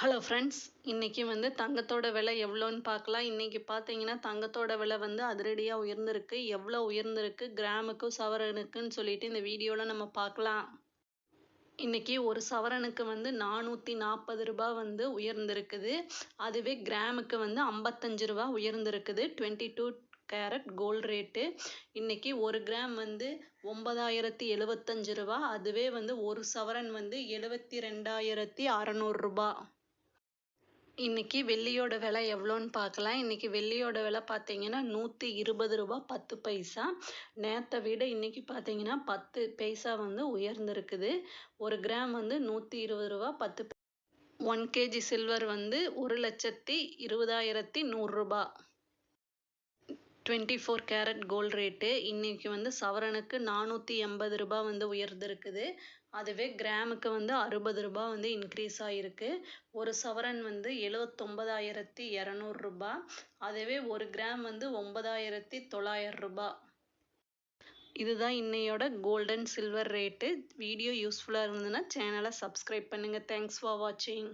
Hello friends இன்றைக்கி வந்து தங்கத்தோட விலை எவ்வளோன்னு பார்க்கலாம். இன்றைக்கி பார்த்தீங்கன்னா தங்கத்தோட விலை வந்து அதிரடியாக உயர்ந்திருக்கு. எவ்வளோ உயர்ந்திருக்கு? கிராமுக்கும் சவரனுக்குன்னு சொல்லிட்டு இந்த வீடியோவில் நம்ம பார்க்கலாம். இன்றைக்கி ஒரு சவரனுக்கு வந்து நானூற்றி நாற்பது ரூபா வந்து உயர்ந்திருக்குது. அதுவே கிராமுக்கு வந்து ஐம்பத்தஞ்சு ரூபா உயர்ந்திருக்குது. Twenty two carat gold rate இன்றைக்கி ஒரு கிராம் வந்து ஒன்பதாயிரத்தி எழுபத்தஞ்சு ரூபா அதுவே வந்து ஒரு சவரன் வந்து எழுபத்தி ரெண்டாயிரத்தி அறநூறுரூபா இன்னைக்கு வெள்ளியோட விலை எவ்வளோன்னு பார்க்கலாம். இன்னைக்கு வெள்ளியோட விலை பார்த்தீங்கன்னா நூற்றி இருபது ரூபா பத்து பைசா. நேற்றை விட இன்னைக்கு பார்த்தீங்கன்னா பத்து பைசா வந்து உயர்ந்திருக்குது. ஒரு கிராம் வந்து நூற்றி இருபது ரூபா பத்து ஒன் கேஜி சில்வர் வந்து ஒரு லட்சத்தி இருபதாயிரத்தி நூறுரூபா twenty four carat gold rate இன்றைக்கி வந்து சவரனுக்கு நானூற்றி எண்பது ரூபா வந்து உயர்ந்திருக்குது. அதுவே கிராமுக்கு வந்து அறுபது ரூபா வந்து இன்க்ரீஸ் ஆகிருக்கு ஒரு சவரன் வந்து எழுவத்தொம்பதாயிரத்தி இரநூறுபா அதுவே ஒரு கிராம் வந்து ஒன்பதாயிரத்தி தொள்ளாயிரரூபா இதுதான் இன்னையோட கோல்டன் சில்வர் ரேட்டு வீடியோ யூஸ்ஃபுல்லாக இருந்ததுன்னா சேனலை சப்ஸ்கிரைப் பண்ணுங்கள் தேங்க்ஸ் ஃபார் வாட்சிங்